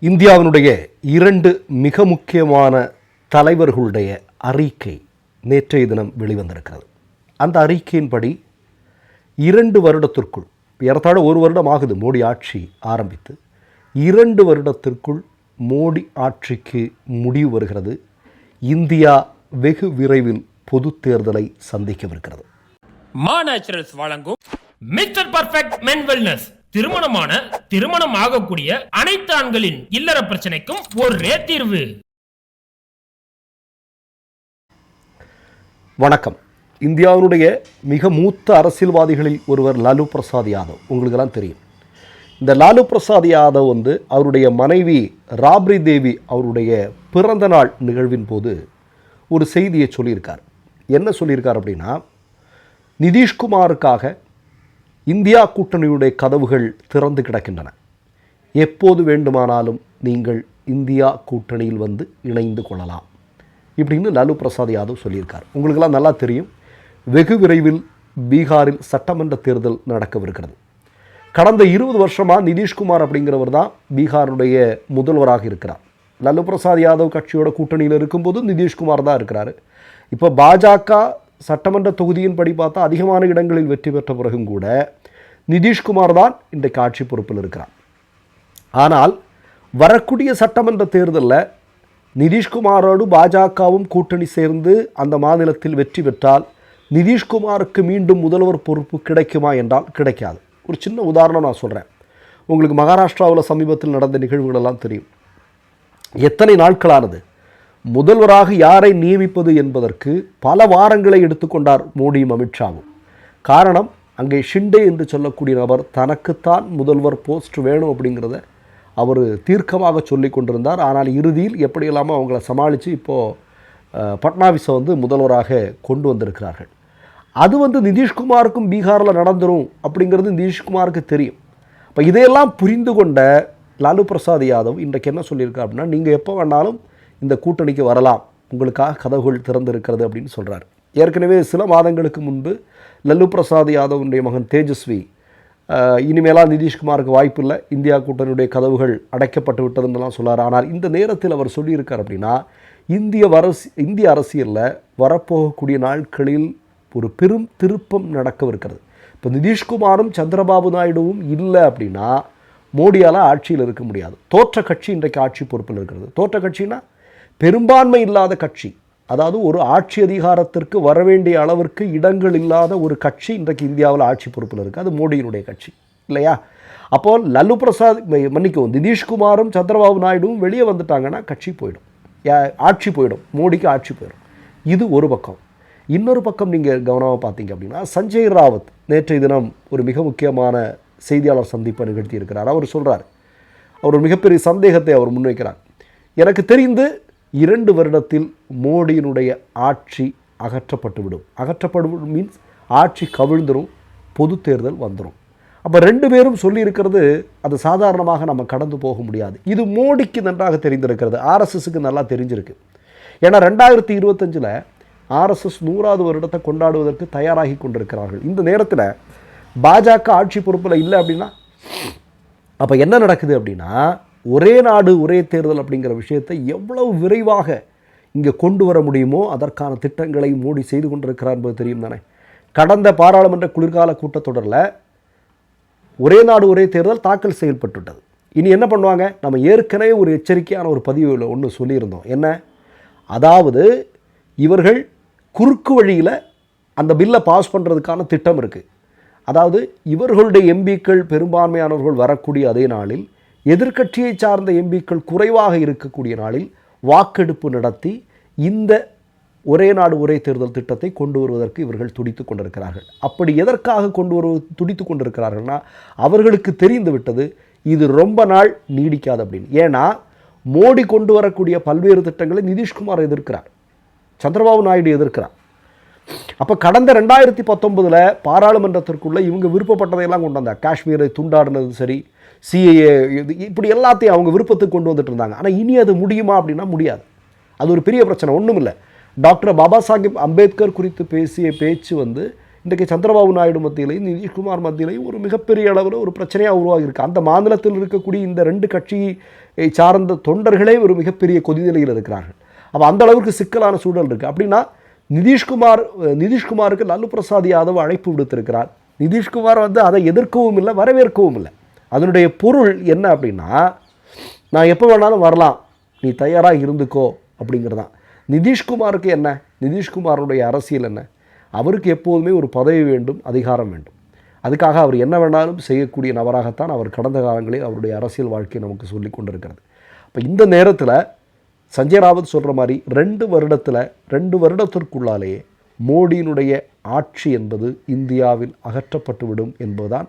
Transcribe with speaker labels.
Speaker 1: இந்தியாவினுடைய இரண்டு மிக முக்கியமான தலைவர்களுடைய அறிக்கை நேற்றைய தினம் வெளிவந்திருக்கிறது. அந்த அறிக்கையின்படி இரண்டு வருடத்திற்குள் ஏறத்தாழ ஒரு வருடம் ஆகுது மோடி ஆட்சி ஆரம்பித்து. இரண்டு வருடத்திற்குள் மோடி ஆட்சிக்கு முடிவு வருகிறது. இந்தியா வெகு விரைவில் பொது தேர்தலை சந்திக்கவிருக்கிறது.
Speaker 2: மா நேச்சுரல்ஸ் வழங்கும் மிஸ்டர் பர்ஃபெக்ட் மென் வெல்னஸ் திருமணமான திருமணம் ஆகக்கூடிய அனைத்து ஆண்களின் இல்லற பிரச்சனைக்கும் ஒரே தீர்வு.
Speaker 1: வணக்கம். இந்தியாவினுடைய மிக மூத்த அரசியல்வாதிகளில் ஒருவர் லாலு பிரசாத் யாதவ். உங்களுக்கெல்லாம் தெரியும். இந்த லாலு பிரசாத் யாதவ் வந்து அவருடைய மனைவி ராப்ரி தேவி அவருடைய பிறந்த நாள் நிகழ்வின் போது ஒரு செய்தியை சொல்லியிருக்கார். என்ன சொல்லியிருக்கார் அப்படின்னா நிதிஷ்குமாருக்காக இந்தியா கூட்டணியுடைய கதவுகள் திறந்து கிடக்கின்றன. எப்போது வேண்டுமானாலும் நீங்கள் இந்தியா கூட்டணியில் வந்து இணைந்து கொள்ளலாம் இப்படின்னு லாலு பிரசாத் யாதவ் சொல்லியிருக்கார். உங்களுக்கெல்லாம் நல்லா தெரியும். வெகு விரைவில் பீகாரில் சட்டமன்ற தேர்தல் நடக்கவிருக்கிறது. கடந்த இருபது வருஷமாக நிதிஷ்குமார் அப்படிங்கிறவர் தான் பீகாருடைய முதல்வராக இருக்கிறார். லாலு பிரசாத் யாதவ் கட்சியோட கூட்டணியில் இருக்கும்போது நிதிஷ்குமார் தான் இருக்கிறாரு. இப்போ பாஜக சட்டமன்ற தொகுதியின் படி பார்த்தா அதிகமான இடங்களில் வெற்றி பெற்ற பிறகும் கூட நிதிஷ்குமார் தான் இன்றைக்கு ஆட்சி பொறுப்பில் இருக்கிறார். ஆனால் வரக்கூடிய சட்டமன்ற தேர்தலில் நிதிஷ்குமாரோடு பாஜகவும் கூட்டணி சேர்ந்து அந்த மாநிலத்தில் வெற்றி பெற்றால் நிதிஷ்குமாருக்கு மீண்டும் முதல்வர் பொறுப்பு கிடைக்குமா என்றால் கிடைக்காது. ஒரு சின்ன உதாரணம் நான் சொல்கிறேன் உங்களுக்கு மகாராஷ்டிராவில் சமீபத்தில் நடந்த நிகழ்வுகளெல்லாம் தெரியும். எத்தனை நாட்களானது? முதல்வராக யாரை நியமிப்பது என்பதற்கு பல வாரங்களை எடுத்துக்கொண்டார் மோடியும் அமித்ஷாவும். காரணம் அங்கே ஷிண்டே என்று சொல்லக்கூடிய நபர் தனக்குத்தான் முதல்வர் போஸ்ட் வேணும் அப்படிங்கிறத அவர் தீர்க்கமாக சொல்லி கொண்டிருந்தார். ஆனால் இறுதியில் எப்படியெல்லாமோ அவங்கள சமாளித்து இப்போது பட்னாவிஸை வந்து முதல்வராக கொண்டு வந்திருக்கிறார்கள். அது வந்து நிதிஷ்குமாருக்கும் பீகாரில் நடந்துடும் அப்படிங்கிறது நிதிஷ்குமாருக்கு தெரியும். இப்போ இதையெல்லாம் புரிந்து கொண்ட லாலு பிரசாத் யாதவ் இன்றைக்கு என்ன சொல்லியிருக்கார் அப்படின்னா நீங்கள் எப்போ வேணாலும் இந்த கூட்டணிக்கு வரலாம். உங்களுக்காக கதவுகள் திறந்திருக்கிறது அப்படின்னு சொல்கிறார் ஏற்கனவே சில மாதங்களுக்கு முன்பு லல்லு பிரசாத் யாதவனுடைய மகன் தேஜஸ்வி இனிமேலாம் நிதிஷ்குமாருக்கு வாய்ப்பு இல்லை. இந்தியா கூட்டணியுடைய கதவுகள் அடைக்கப்பட்டு விட்டதுன்னெல்லாம் சொல்லார். ஆனால் இந்த நேரத்தில் அவர் சொல்லியிருக்கார் அப்படின்னா இந்திய வரசி இந்திய அரசியலில் வரப்போகக்கூடிய நாட்களில் ஒரு பெரும் திருப்பம் நடக்கவிருக்கிறது. இப்போ நிதிஷ்குமாரும் சந்திரபாபு நாயுடுவும் இல்லை அப்படின்னா மோடியால் ஆட்சியில் இருக்க முடியாது. தோற்ற கட்சி இன்றைக்கு ஆட்சி பொறுப்பில் இருக்கிறது. தோற்ற கட்சின்னா பெரும்பான்மை இல்லாத கட்சி அதாவது ஒரு ஆட்சி அதிகாரத்திற்கு வரவேண்டிய அளவிற்கு இடங்கள் இல்லாத ஒரு கட்சி இன்றைக்கு இந்தியாவில் ஆட்சி பொறுப்பில் இருக்குது அது மோடியினுடைய கட்சி இல்லையா? அப்போ லல்லு பிரசாத் மன்னிக்கவும் நிதிஷ்குமாரும் சந்திரபாபு நாயுடுவும் வெளியே வந்துட்டாங்கன்னா கட்சி போயிடும். ஆட்சி போயிடும். மோடிக்கு ஆட்சி போயிடும். இது ஒரு பக்கம். இன்னொரு பக்கம் நீங்கள் கவனமாக பார்த்தீங்க அப்படின்னா சஞ்சய் ராவத் நேற்றைய தினம் ஒரு மிக முக்கியமான செய்தியாளர் சந்திப்பை நிகழ்த்தி இருக்கிறார் அவர் சொல்கிறார் அவர் ஒரு மிகப்பெரிய சந்தேகத்தை அவர் முன்வைக்கிறார். எனக்கு தெரிந்து இரண்டு வருடத்தில் மோடியினுடைய ஆட்சி அகற்றப்பட்டுவிடும். அகற்றப்படும் மீன்ஸ் ஆட்சி கவிழ்ந்துடும் பொது தேர்தல் வந்துடும் அப்போ ரெண்டு பேரும் சொல்லியிருக்கிறது அது சாதாரணமாக நம்ம கடந்து போக முடியாது. இது மோடிக்கு நன்றாக தெரிந்திருக்கிறது ஆர்எஸ்எஸ்க்கு நல்லா தெரிஞ்சிருக்கு. ஏன்னா ரெண்டாயிரத்தி இருபத்தஞ்சில் ஆர்எஸ்எஸ் நூறாவது வருடத்தை கொண்டாடுவதற்கு தயாராகி கொண்டிருக்கிறார்கள். இந்த நேரத்தில் பாஜக ஆட்சி பொறுப்பில் இல்லை அப்படின்னா அப்போ என்ன நடக்குது அப்படின்னா ஒரே நாடு ஒரே தேர்தல் அப்படிங்கிற விஷயத்தை எவ்வளவு விரைவாக இங்கே கொண்டு வர முடியுமோ அதற்கான திட்டங்களை மோடி செய்து கொண்டிருக்கிறார் என்பது தெரியும் தானே. கடந்த பாராளுமன்ற குளிர்கால கூட்டத்தொடரில் ஒரே நாடு ஒரே தேர்தல் தாக்கல் செயல்பட்டுவிட்டது இனி என்ன பண்ணுவாங்க? நம்ம ஏற்கனவே ஒரு எச்சரிக்கையான ஒரு பதிவில் ஒன்று சொல்லியிருந்தோம். என்ன? அதாவது இவர்கள் குறுக்கு வழியில் அந்த பில்லை பாஸ் பண்ணுறதுக்கான திட்டம் இருக்குது அதாவது இவர்களுடைய எம்பிக்கள் பெரும்பான்மையானவர்கள் வரக்கூடிய அதே நாளில் எதிர்க்கட்சியை சார்ந்த எம்பிக்கள் குறைவாக இருக்கக்கூடிய நாளில் வாக்கெடுப்பு நடத்தி இந்த ஒரே நாடு ஒரே தேர்தல் திட்டத்தை கொண்டு வருவதற்கு இவர்கள் துடித்து கொண்டிருக்கிறார்கள். அப்படி எதற்காக கொண்டு வருவது துடித்து கொண்டிருக்கிறார்கள்னா அவர்களுக்கு தெரிந்து விட்டது இது ரொம்ப நாள் நீடிக்காது அப்படின்னு. ஏன்னா மோடி கொண்டு வரக்கூடிய பல்வேறு திட்டங்களை நிதிஷ்குமார் எதிர்க்கிறார். சந்திரபாபு நாயுடு எதிர்க்கிறார். அப்போ கடந்த ரெண்டாயிரத்தி பத்தொன்பதில் பாராளுமன்றத்திற்குள்ளே இவங்க விருப்பப்பட்டதையெல்லாம் கொண்டு வந்தார். காஷ்மீரை துண்டாடினது சரி சிஏஏ இப்படி எல்லாத்தையும் அவங்க விருப்பத்துக்கு கொண்டு வந்துட்டு இருந்தாங்க. ஆனால் இனி அது முடியுமா அப்படின்னா முடியாது. அது ஒரு பெரிய பிரச்சனை. ஒன்றும் இல்லை. டாக்டர் பாபா சாஹிப் அம்பேத்கர் குறித்து பேசிய பேச்சு வந்து இன்றைக்கு சந்திரபாபு நாயுடு மத்தியிலையும் நிதிஷ்குமார் மத்தியிலையும் ஒரு மிகப்பெரிய அளவில் ஒரு பிரச்சனையாக உருவாகியிருக்கு. அந்த மாநிலத்தில் இருக்கக்கூடிய இந்த ரெண்டு கட்சி சார்ந்த தொண்டர்களே ஒரு மிகப்பெரிய கொதிநிலையில் இருக்கிறார்கள். அப்போ அந்த அளவுக்கு சிக்கலான சூழல் இருக்குது அப்படின்னா நிதிஷ்குமார் நிதிஷ்குமாருக்கு லல்லு பிரசாத் யாதவ் அழைப்பு விடுத்திருக்கிறார். நிதிஷ்குமார் வந்து அதை எதிர்க்கவும் இல்லை வரவேற்கவும் இல்லை. அதனுடைய பொருள் என்ன அப்படின்னா நான் எப்போ வேணாலும் வரலாம் நீ தயாராக இருந்துக்கோ அப்படிங்கிறதான். நிதிஷ்குமாருக்கு என்ன? நிதிஷ்குமாருடைய அரசியல் என்ன? அவருக்கு எப்போதுமே ஒரு பதவி வேண்டும் அதிகாரம் வேண்டும். அதுக்காக அவர் என்ன வேணாலும் செய்யக்கூடிய நபராகத்தான் அவர் கடந்த காலங்களில் அவருடைய அரசியல் வாழ்க்கையை நமக்கு சொல்லி கொண்டிருக்கிறது. அப்போ இந்த நேரத்தில் சஞ்சய் ராவத் சொல்கிற மாதிரி ரெண்டு வருடத்தில் ரெண்டு வருடத்திற்குள்ளாலேயே மோடியினுடைய ஆட்சி என்பது இந்தியாவில் அகற்றப்பட்டுவிடும் என்பதுதான்